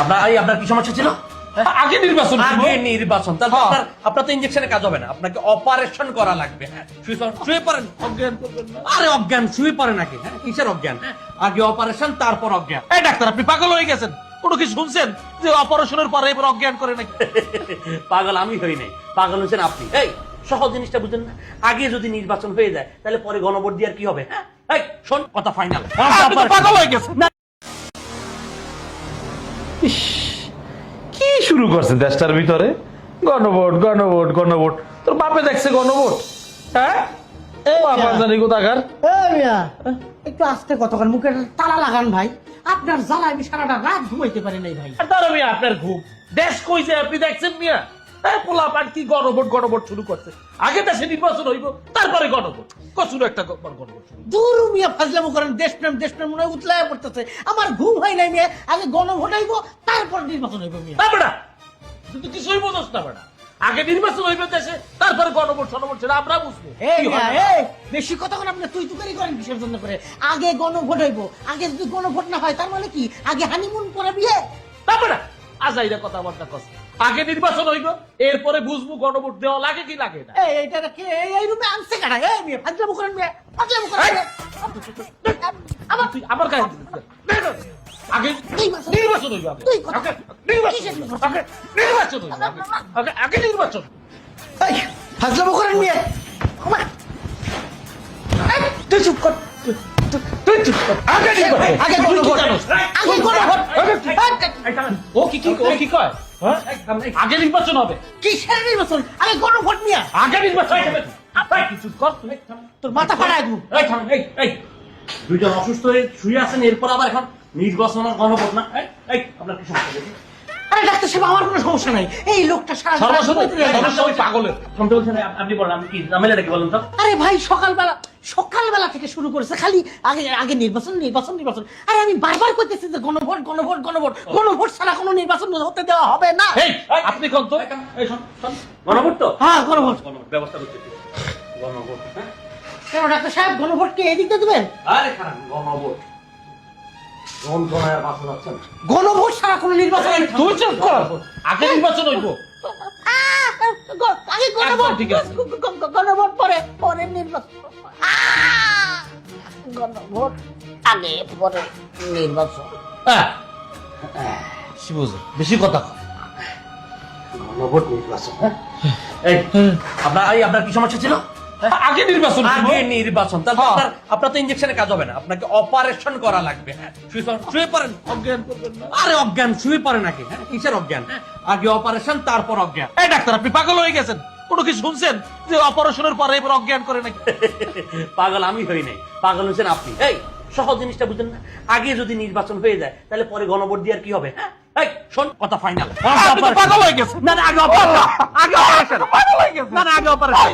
আপনার এই আপনার কি সমস্যা ছিল? আগে নির্বাচন আগে নির্বাচন। তাহলে হ্যাঁ। আপনার আপনার তো ইঞ্জেকশনে কাজ হবে না। আপনাকে অপারেশন করা লাগবে। হ্যাঁ শুয়ে অজ্ঞান আরে অজ্ঞান শুয়ে পড়ে নাকি হ্যাঁ কিসের অজ্ঞান? আগে অপারেশন তারপর অজ্ঞান। এই ডাক্তার আপনি পাগল হয়ে গেছেন। কোনো কি শুনছেন? যে অপারেশনের পরে এবার অজ্ঞান করে নাকি? পাগল আমি হই নাই। পাগল হচ্ছেন আপনি। এই সহজ জিনিসটা বুঝেন না। আগে যদি নির্বাচন হয়ে যায় তাহলে পরে গণভোট দিয়ে আর কি হবে? হ্যাঁ? শোন। কথা ফাইনাল পাগল হয়ে কি শুরু করছে দেশটার ভিতরে? গণভোট গণভোট গণভোট। তোর বাপে দেখছে গণভোট? হ্যাঁ? ও জানি কোথাকার? এই মিয়া, একটু আস্তে কতক্ষণ মুখে তালা লাগান ভাই। আপনার জ্বালা আমি সারাটা রাত ঘুমাইতে পারি নাই ভাই। আর তার আপনার ঘুম। দেশ কইছে আপনি দেখছেন মিয়া? হ্যাঁ পোলা কি গণভোট গণভোট শুরু করছে? আগে দেশে নির্বাচন হইব তারপরে গণভোট। কচুর একটা গণভোট দূর মিয়া ফাজলামো করেন দেশপ্রেম দেশপ্রেম মনে উতলায় পড়তেছে। আমার ঘুম হয় নাই মিয়া আগে গণভোট হইব তারপর নির্বাচন হইব মিয়া। বেটা তুই তো কিছুই বোঝস না বেটা। আগে নির্বাচন হইবে দেশে তারপরে গণভোট সনভোট সেটা আমরা বুঝব। এই? এই, বেশি কথা করে আপনি তুই তুকারি করেন কিসের জন্য করে? আগে গণভোট হইব আগে যদি গণভোট না হয় তার মানে কি? আগে হানিমুন করে বিয়ে? বেটা আজাইরা কথাবার্তা কস। আগে নির্বাচন হইব এরপরে বুঝব গণভোট দেওয়া লাগে কি লাগে না। এই এইটা কে? এই- রুমে আনছে কাটা এই মিয়া ফাজলামো করেন মিয়া ফাজলামো করেন। আবার তুই আমার গায়ে আগে নির্বাচন। হইব আগে। নির্বাচন হইব। আগে নির্বাচন হইব আগে। আগে আগে নির্বাচন। এই, ফাজলামো করেন মিয়া। আমার তুই চুপ কর। হ্যাঁ? তোর মাথা দুইজন অসুস্থ হয়ে শুয়ে আছেন এরপর আবার এখন নির্বাচন গণভোট না আপনার কি সমস্যা? আরে ডাক্তার সাহেব আমার কোনো সমস্যা নাই। এই লোকটা সারা পাগলের। শুনতে বলছেন আপনি বলেন আপনি কি ঝামেলাটা কি বলেন তো? আরে ভাই সকালবেলা সকালবেলা থেকে শুরু করেছে খালি আগে আগে নির্বাচন নির্বাচন নির্বাচন। আরে আমি বারবার করতেছি যে গণভোট গণভোট গণভোট। গণভোট ছাড়া কোনো নির্বাচন হতে দেওয়া হবে না। এই আপনি কোন তো? এই শোন, শোন। গণভোট তো? হ্যাঁ গণভোট। গণভোট ব্যবস্থা করতে গণভোট হ্যাঁ? কেন ডাক্তার সাহেব গণভোট কে এদিক দেবেন? আরে খারাপ গণভোট। গণভোট ছাড়া কোনো নির্বাচন না। তুই চুপ কর। আগে নির্বাচন হইব। আগে গণভোট পরে পরে নির্বাচন। গণভোট আগে পরে নির্বাচন। হ্যাঁ। বেশি কথা। গণভোট নির্বাচন হ্যাঁ? এই আপনার এই আপনার কি সমস্যা ছিল? আগে নির্বাচন আগে নির্বাচন। তাহলে হ্যাঁ। আপনার আপনার তো কাজ হবে না। আপনাকে অপারেশন করা লাগবে। হ্যাঁ। শুয়ে অজ্ঞান করবেন আরে অজ্ঞান শুয়ে হ্যাঁ কিসের অজ্ঞান? আগে অপারেশন তারপর অজ্ঞান। এই ডাক্তার আপনি পাগল হয়ে গেছেন। কোনো কি শুনছেন যে অপারেশনের পরে এবার অজ্ঞান করে নাকি? পাগল আমি হই নাই। পাগল হচ্ছেন আপনি। এই সহজ জিনিসটা বুঝেন না। আগে যদি নির্বাচন হয়ে যায় তাহলে পরে গণভোট দিয়ে আর কি হবে? হ্যাঁ? শোন কথা ফাইনাল পাগল হয়ে না না আগে অপারেশন আগে অপারেশন না না আগে অপারেশন